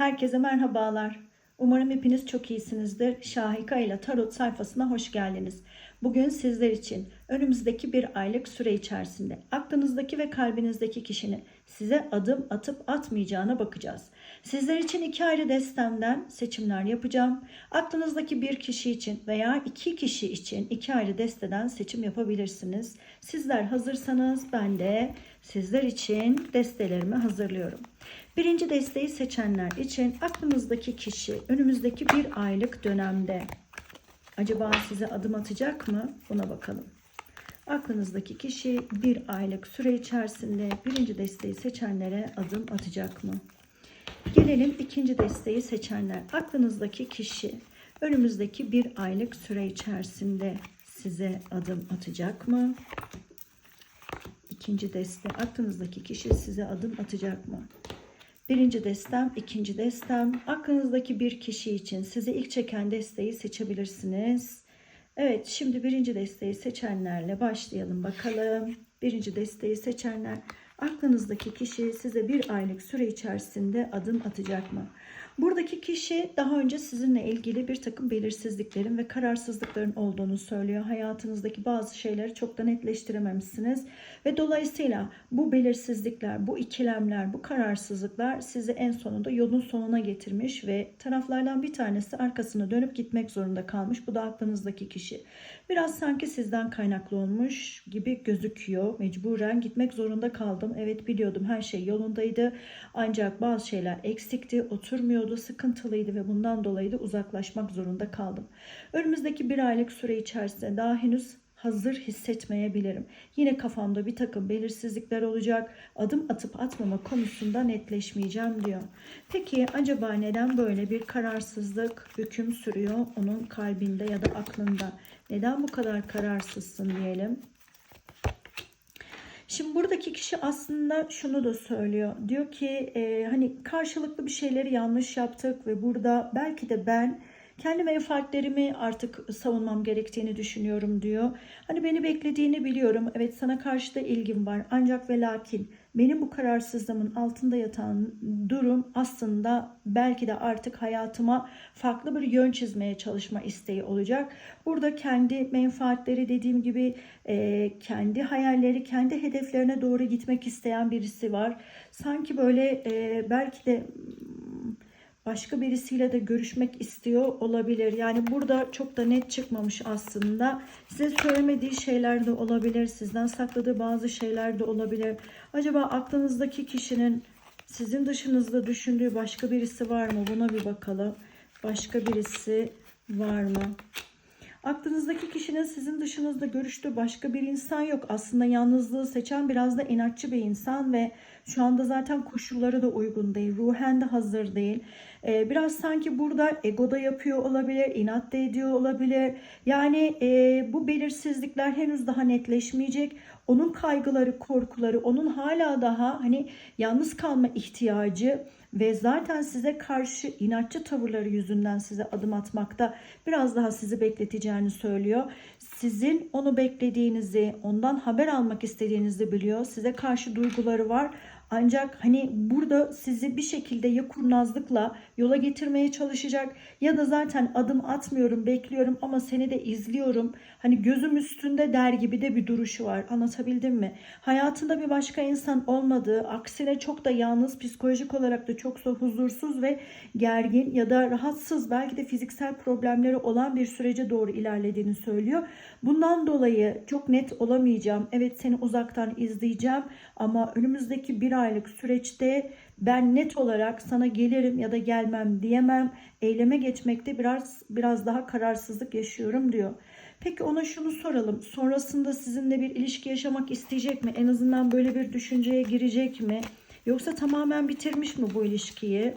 Herkese merhabalar. Umarım hepiniz çok iyisinizdir. Şahika ile Tarot sayfasına hoş geldiniz. Bugün sizler için önümüzdeki bir aylık süre içerisinde aklınızdaki ve kalbinizdeki kişinin size adım atıp atmayacağına bakacağız. Sizler için iki ayrı destemden seçimler yapacağım. Aklınızdaki bir kişi için veya iki kişi için iki ayrı desteden seçim yapabilirsiniz. Sizler hazırsanız ben de sizler için destelerimi hazırlıyorum. Birinci desteği seçenler için aklınızdaki kişi önümüzdeki bir aylık dönemde acaba size adım atacak mı? Buna bakalım. Aklınızdaki kişi bir aylık süre içerisinde birinci desteği seçenlere adım atacak mı? Gelelim ikinci desteği seçenler. Aklınızdaki kişi önümüzdeki bir aylık süre içerisinde size adım atacak mı? İkinci deste aklınızdaki kişi size adım atacak mı? Birinci destem, ikinci destem. Aklınızdaki bir kişi için size ilk çeken desteği seçebilirsiniz. Evet, şimdi birinci desteği seçenlerle başlayalım bakalım. Birinci desteği seçenler, aklınızdaki kişi size bir aylık süre içerisinde adım atacak mı? Buradaki kişi daha önce sizinle ilgili bir takım belirsizliklerin ve kararsızlıkların olduğunu söylüyor. Hayatınızdaki bazı şeyleri çok da netleştirememişsiniz. Ve dolayısıyla bu belirsizlikler, bu ikilemler, bu kararsızlıklar sizi en sonunda yolun sonuna getirmiş ve taraflardan bir tanesi arkasına dönüp gitmek zorunda kalmış. Bu da aklınızdaki kişi. Biraz sanki sizden kaynaklı olmuş gibi gözüküyor. Mecburen gitmek zorunda kaldım. Evet biliyordum her şey yolundaydı. Ancak bazı şeyler eksikti, oturmuyordu, sıkıntılıydı ve bundan dolayı da uzaklaşmak zorunda kaldım. Önümüzdeki bir aylık süre içerisinde daha henüz hazır hissetmeyebilirim. Yine kafamda bir takım belirsizlikler olacak. Adım atıp atmama konusunda netleşmeyeceğim diyor. Peki acaba neden böyle bir kararsızlık hüküm sürüyor onun kalbinde ya da aklında? Neden bu kadar kararsızsın diyelim? Şimdi buradaki kişi aslında şunu da söylüyor. Diyor ki e, hani karşılıklı bir şeyleri yanlış yaptık ve burada belki de ben kendi menfaatlerimi artık savunmam gerektiğini düşünüyorum diyor. Hani beni beklediğini biliyorum. Evet sana karşı da ilgim var. Ancak ve lakin benim bu kararsızlığımın altında yatan durum aslında belki de artık hayatıma farklı bir yön çizmeye çalışma isteği olacak. Burada kendi menfaatleri dediğim gibi e, kendi hayalleri, kendi hedeflerine doğru gitmek isteyen birisi var. Sanki böyle e, belki de başka birisiyle de görüşmek istiyor olabilir. Yani burada çok da net çıkmamış aslında. Size söylemediği şeyler de olabilir. Sizden sakladığı bazı şeyler de olabilir. Acaba aklınızdaki kişinin sizin dışınızda düşündüğü başka birisi var mı? Buna bir bakalım. Başka birisi var mı? Aklınızdaki kişinin sizin dışınızda görüştüğü başka bir insan yok. Aslında yalnızlığı seçen biraz da inatçı bir insan ve şu anda zaten koşulları da uygun değil. Ruhen de hazır değil. Ee, biraz sanki burada egoda yapıyor olabilir, inat da ediyor olabilir. Yani e, bu belirsizlikler henüz daha netleşmeyecek. Onun kaygıları, korkuları, onun hala daha hani yalnız kalma ihtiyacı ve zaten size karşı inatçı tavırları yüzünden size adım atmakta biraz daha sizi bekleteceğini söylüyor. Sizin onu beklediğinizi, ondan haber almak istediğinizi biliyor. Size karşı duyguları var ancak hani burada sizi bir şekilde ya kurnazlıkla yola getirmeye çalışacak ya da zaten adım atmıyorum, bekliyorum ama seni de izliyorum. Hani gözüm üstünde der gibi de bir duruşu var. Anlatabildim mi? Hayatında bir başka insan olmadığı, aksine çok da yalnız, psikolojik olarak da çok da huzursuz ve gergin ya da rahatsız, belki de fiziksel problemleri olan bir sürece doğru ilerlediğini söylüyor. Bundan dolayı çok net olamayacağım. Evet seni uzaktan izleyeceğim ama önümüzdeki bir aylık süreçte ben net olarak sana gelirim ya da gelmem diyemem. Eyleme geçmekte biraz biraz daha kararsızlık yaşıyorum diyor. Peki ona şunu soralım. Sonrasında sizinle bir ilişki yaşamak isteyecek mi? En azından böyle bir düşünceye girecek mi? Yoksa tamamen bitirmiş mi bu ilişkiyi?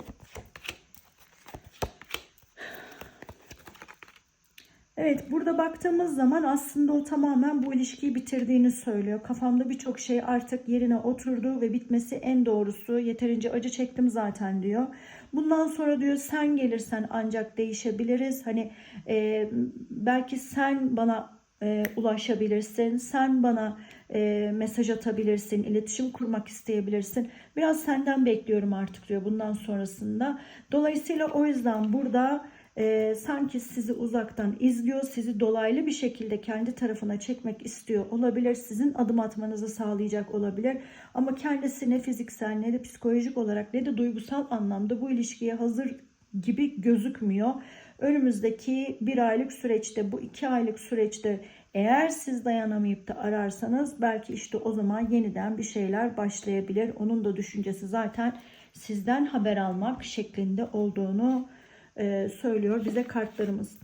Evet burada baktığımız zaman aslında o tamamen bu ilişkiyi bitirdiğini söylüyor. Kafamda birçok şey artık yerine oturdu ve bitmesi en doğrusu. Yeterince acı çektim zaten diyor. Bundan sonra diyor sen gelirsen ancak değişebiliriz. Hani e, belki sen bana e, ulaşabilirsin. Sen bana e, mesaj atabilirsin, iletişim kurmak isteyebilirsin. Biraz senden bekliyorum artık diyor bundan sonrasında. Dolayısıyla o yüzden burada e, sanki sizi uzaktan izliyor, sizi dolaylı bir şekilde kendi tarafına çekmek istiyor olabilir. Sizin adım atmanızı sağlayacak olabilir. Ama kendisi ne fiziksel ne de psikolojik olarak ne de duygusal anlamda bu ilişkiye hazır gibi gözükmüyor. Önümüzdeki bir aylık süreçte bu iki aylık süreçte eğer siz dayanamayıp da ararsanız belki işte o zaman yeniden bir şeyler başlayabilir. Onun da düşüncesi zaten sizden haber almak şeklinde olduğunu e, söylüyor bize kartlarımız.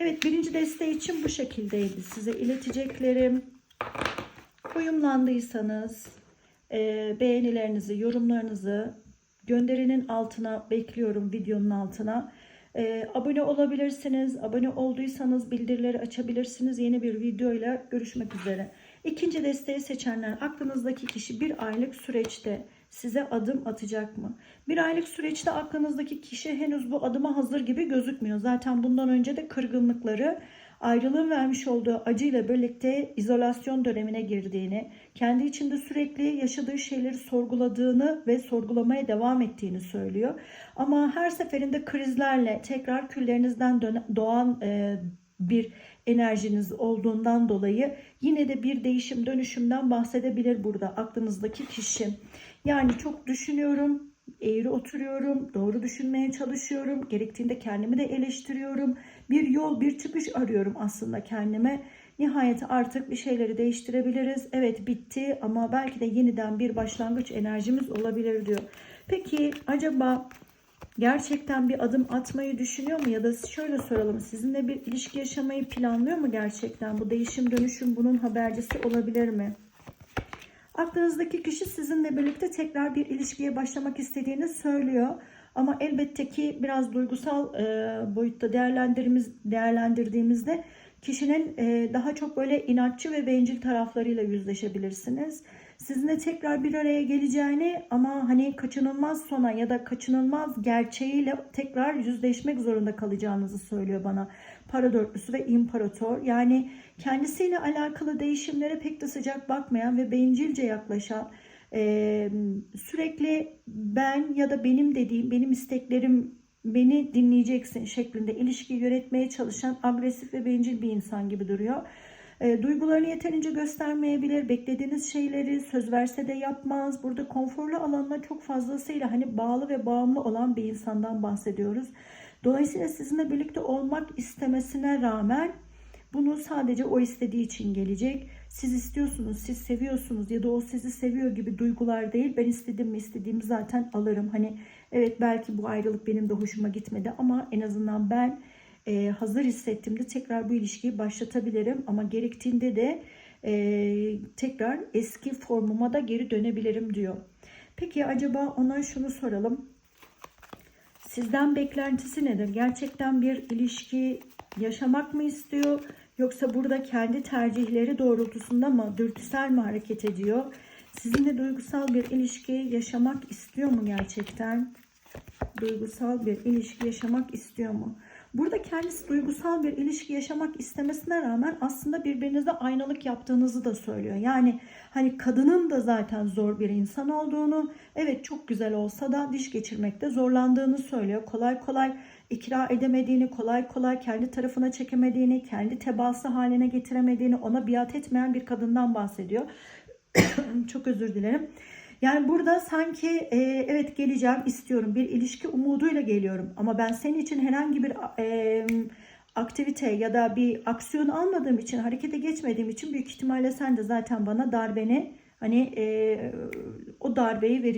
Evet birinci desteği için bu şekildeydi. Size ileteceklerim. Uyumlandıysanız e, beğenilerinizi, yorumlarınızı gönderinin altına bekliyorum videonun altına. E, abone olabilirsiniz. Abone olduysanız bildirileri açabilirsiniz. Yeni bir videoyla görüşmek üzere. İkinci desteği seçenler aklınızdaki kişi bir aylık süreçte size adım atacak mı? Bir aylık süreçte aklınızdaki kişi henüz bu adıma hazır gibi gözükmüyor. Zaten bundan önce de kırgınlıkları ayrılığın vermiş olduğu acıyla birlikte izolasyon dönemine girdiğini, kendi içinde sürekli yaşadığı şeyleri sorguladığını ve sorgulamaya devam ettiğini söylüyor. Ama her seferinde krizlerle tekrar küllerinizden doğan e, bir enerjiniz olduğundan dolayı yine de bir değişim dönüşümden bahsedebilir burada aklınızdaki kişi. Yani çok düşünüyorum, eğri oturuyorum, doğru düşünmeye çalışıyorum, gerektiğinde kendimi de eleştiriyorum. Bir yol, bir çıkış arıyorum aslında kendime. Nihayet artık bir şeyleri değiştirebiliriz. Evet bitti ama belki de yeniden bir başlangıç enerjimiz olabilir diyor. Peki acaba gerçekten bir adım atmayı düşünüyor mu? Ya da şöyle soralım sizinle bir ilişki yaşamayı planlıyor mu gerçekten? Bu değişim dönüşüm bunun habercisi olabilir mi? Aklınızdaki kişi sizinle birlikte tekrar bir ilişkiye başlamak istediğini söylüyor. Ama elbette ki biraz duygusal e, boyutta değerlendirdiğimizde kişinin e, daha çok böyle inatçı ve bencil taraflarıyla yüzleşebilirsiniz. Sizinle tekrar bir araya geleceğini ama hani kaçınılmaz sona ya da kaçınılmaz gerçeğiyle tekrar yüzleşmek zorunda kalacağınızı söylüyor bana. Para dörtlüsü ve imparator yani kendisiyle alakalı değişimlere pek de sıcak bakmayan ve bencilce yaklaşan e, sürekli ben ya da benim dediğim benim isteklerim beni dinleyeceksin şeklinde ilişki yönetmeye çalışan agresif ve bencil bir insan gibi duruyor. E, duygularını yeterince göstermeyebilir. Beklediğiniz şeyleri söz verse de yapmaz. Burada konforlu alanına çok fazlasıyla hani bağlı ve bağımlı olan bir insandan bahsediyoruz. Dolayısıyla sizinle birlikte olmak istemesine rağmen bunu sadece o istediği için gelecek. Siz istiyorsunuz, siz seviyorsunuz ya da o sizi seviyor gibi duygular değil. Ben istedim mi istediğimi zaten alırım. Hani evet belki bu ayrılık benim de hoşuma gitmedi ama en azından ben e, hazır hissettiğimde tekrar bu ilişkiyi başlatabilirim. Ama gerektiğinde de e, tekrar eski formuma da geri dönebilirim diyor. Peki acaba ona şunu soralım. Sizden beklentisi nedir? Gerçekten bir ilişki yaşamak mı istiyor? Yoksa burada kendi tercihleri doğrultusunda mı, dürtüsel mi hareket ediyor? Sizinle duygusal bir ilişki yaşamak istiyor mu gerçekten? Duygusal bir ilişki yaşamak istiyor mu? Burada kendisi duygusal bir ilişki yaşamak istemesine rağmen aslında birbirinize aynalık yaptığınızı da söylüyor. Yani hani kadının da zaten zor bir insan olduğunu, evet çok güzel olsa da diş geçirmekte zorlandığını söylüyor. Kolay kolay ikra edemediğini, kolay kolay kendi tarafına çekemediğini, kendi tebaası haline getiremediğini, ona biat etmeyen bir kadından bahsediyor. çok özür dilerim. Yani burada sanki e, evet geleceğim istiyorum bir ilişki umuduyla geliyorum ama ben senin için herhangi bir e, aktivite ya da bir aksiyon almadığım için harekete geçmediğim için büyük ihtimalle sen de zaten bana darbeni hani e, o darbeyi ver,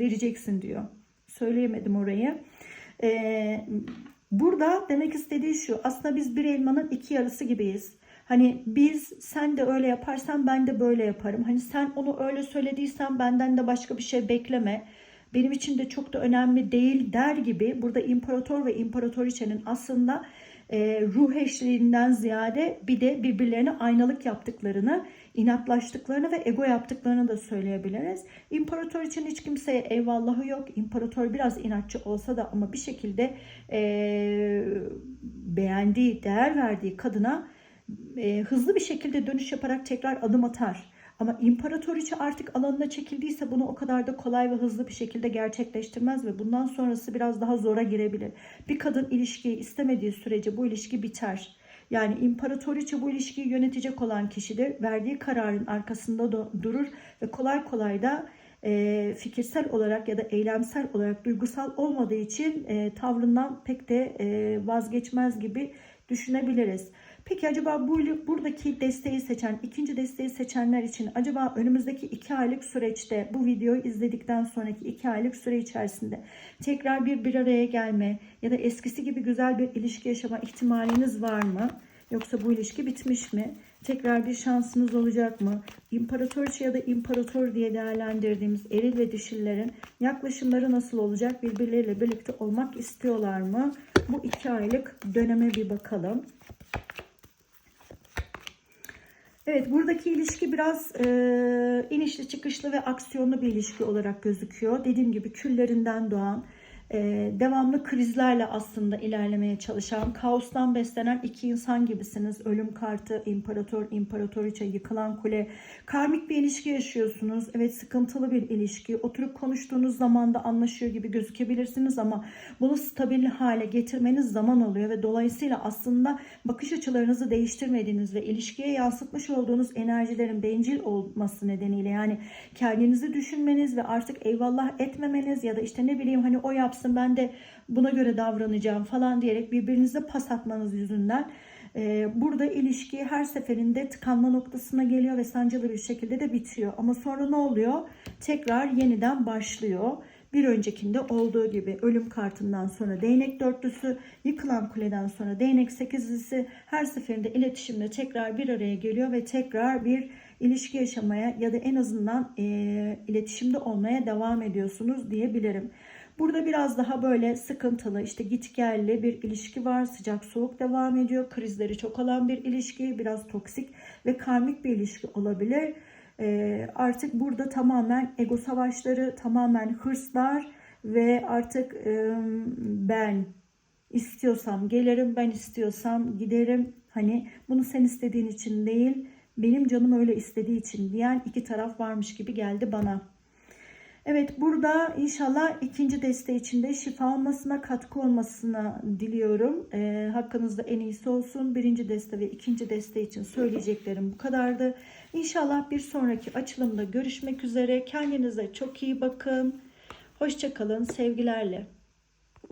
vereceksin diyor. Söyleyemedim orayı. E, burada demek istediği şu aslında biz bir elmanın iki yarısı gibiyiz. Hani biz sen de öyle yaparsan ben de böyle yaparım. Hani sen onu öyle söylediysen benden de başka bir şey bekleme. Benim için de çok da önemli değil der gibi burada imparator ve imparatoriçenin aslında e, ruh eşliğinden ziyade bir de birbirlerine aynalık yaptıklarını, inatlaştıklarını ve ego yaptıklarını da söyleyebiliriz. İmparator için hiç kimseye eyvallahı yok. İmparator biraz inatçı olsa da ama bir şekilde e, beğendiği, değer verdiği kadına e, hızlı bir şekilde dönüş yaparak tekrar adım atar. Ama imparatoriçe artık alanına çekildiyse bunu o kadar da kolay ve hızlı bir şekilde gerçekleştirmez ve bundan sonrası biraz daha zora girebilir. Bir kadın ilişkiyi istemediği sürece bu ilişki biter. Yani imparatoriçe bu ilişkiyi yönetecek olan kişidir. Verdiği kararın arkasında durur ve kolay kolay da e, fikirsel olarak ya da eylemsel olarak duygusal olmadığı için e, tavrından pek de e, vazgeçmez gibi düşünebiliriz. Peki acaba bu buradaki desteği seçen, ikinci desteği seçenler için acaba önümüzdeki iki aylık süreçte bu videoyu izledikten sonraki iki aylık süre içerisinde tekrar bir bir araya gelme ya da eskisi gibi güzel bir ilişki yaşama ihtimaliniz var mı? Yoksa bu ilişki bitmiş mi? Tekrar bir şansınız olacak mı? İmparatoriçe ya da imparator diye değerlendirdiğimiz eril ve dişillerin yaklaşımları nasıl olacak? Birbirleriyle birlikte olmak istiyorlar mı? Bu iki aylık döneme bir bakalım. Evet buradaki ilişki biraz e, inişli çıkışlı ve aksiyonlu bir ilişki olarak gözüküyor. Dediğim gibi küllerinden doğan, e, devamlı krizlerle aslında ilerlemeye çalışan, kaostan beslenen iki insan gibisiniz. Ölüm kartı, imparator, imparatoriçe, yıkılan kule. Karmik bir ilişki yaşıyorsunuz. Evet sıkıntılı bir ilişki. Oturup konuştuğunuz zaman da anlaşıyor gibi gözükebilirsiniz ama bunu stabil hale getirmeniz zaman alıyor ve dolayısıyla aslında bakış açılarınızı değiştirmediğiniz ve ilişkiye yansıtmış olduğunuz enerjilerin bencil olması nedeniyle yani kendinizi düşünmeniz ve artık eyvallah etmemeniz ya da işte ne bileyim hani o yapsın ben de buna göre davranacağım falan diyerek birbirinize pas atmanız yüzünden e, burada ilişki her seferinde tıkanma noktasına geliyor ve sancılı bir şekilde de bitiyor. Ama sonra ne oluyor? Tekrar yeniden başlıyor. Bir öncekinde olduğu gibi ölüm kartından sonra değnek dörtlüsü, yıkılan kuleden sonra değnek sekizlisi her seferinde iletişimle tekrar bir araya geliyor ve tekrar bir ilişki yaşamaya ya da en azından e, iletişimde olmaya devam ediyorsunuz diyebilirim. Burada biraz daha böyle sıkıntılı işte gitgelli bir ilişki var. Sıcak soğuk devam ediyor. Krizleri çok olan bir ilişki. Biraz toksik ve karmik bir ilişki olabilir. Ee, artık burada tamamen ego savaşları, tamamen hırslar ve artık e, ben istiyorsam gelirim, ben istiyorsam giderim. Hani bunu sen istediğin için değil, benim canım öyle istediği için diyen iki taraf varmış gibi geldi bana. Evet burada inşallah ikinci deste içinde şifa olmasına katkı olmasına diliyorum. E, hakkınızda en iyisi olsun. Birinci deste ve ikinci deste için söyleyeceklerim bu kadardı. İnşallah bir sonraki açılımda görüşmek üzere. Kendinize çok iyi bakın. Hoşçakalın sevgilerle.